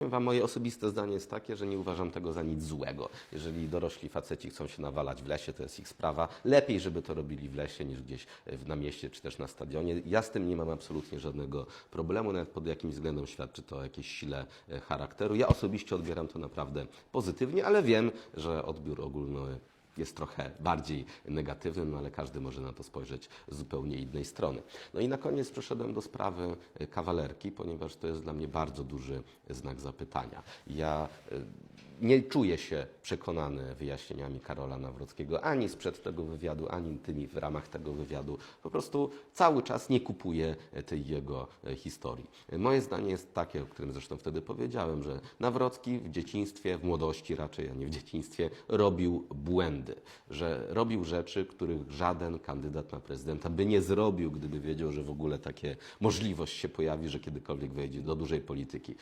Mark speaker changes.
Speaker 1: Wam, moje osobiste zdanie jest takie, że nie uważam tego za nic złego. Jeżeli dorośli faceci chcą się nawalać w lesie, to jest ich sprawa. Lepiej, żeby to robili w lesie niż gdzieś e, na mieście czy też na stadionie. Ja z tym nie mam absolutnie żadnego problemu, nawet pod jakimś względem świadczy to o jakiejś sile e, charakteru. Ja osobiście odbieram to naprawdę pozytywnie, ale wiem, że odbiór ogólny jest trochę bardziej negatywny, no ale każdy może na to spojrzeć z zupełnie innej strony. No i na koniec przeszedłem do sprawy e, kawalerki, ponieważ to jest dla mnie bardzo duży znak zapytania. Ja e, nie czuję się przekonany wyjaśnieniami Karola Nawrockiego ani sprzed tego wywiadu, ani tymi w ramach tego wywiadu. Po prostu cały czas nie kupuję e, tej jego e, historii. Moje zdanie jest takie, o którym zresztą wtedy powiedziałem, że Nawrocki w dzieciństwie, w młodości raczej, a nie w dzieciństwie, robił błędy, że robił rzeczy, których żaden kandydat na prezydenta by nie zrobił, gdyby wiedział, że w ogóle takie możliwość się pojawi, że kiedykolwiek wejdzie do dużej polityki.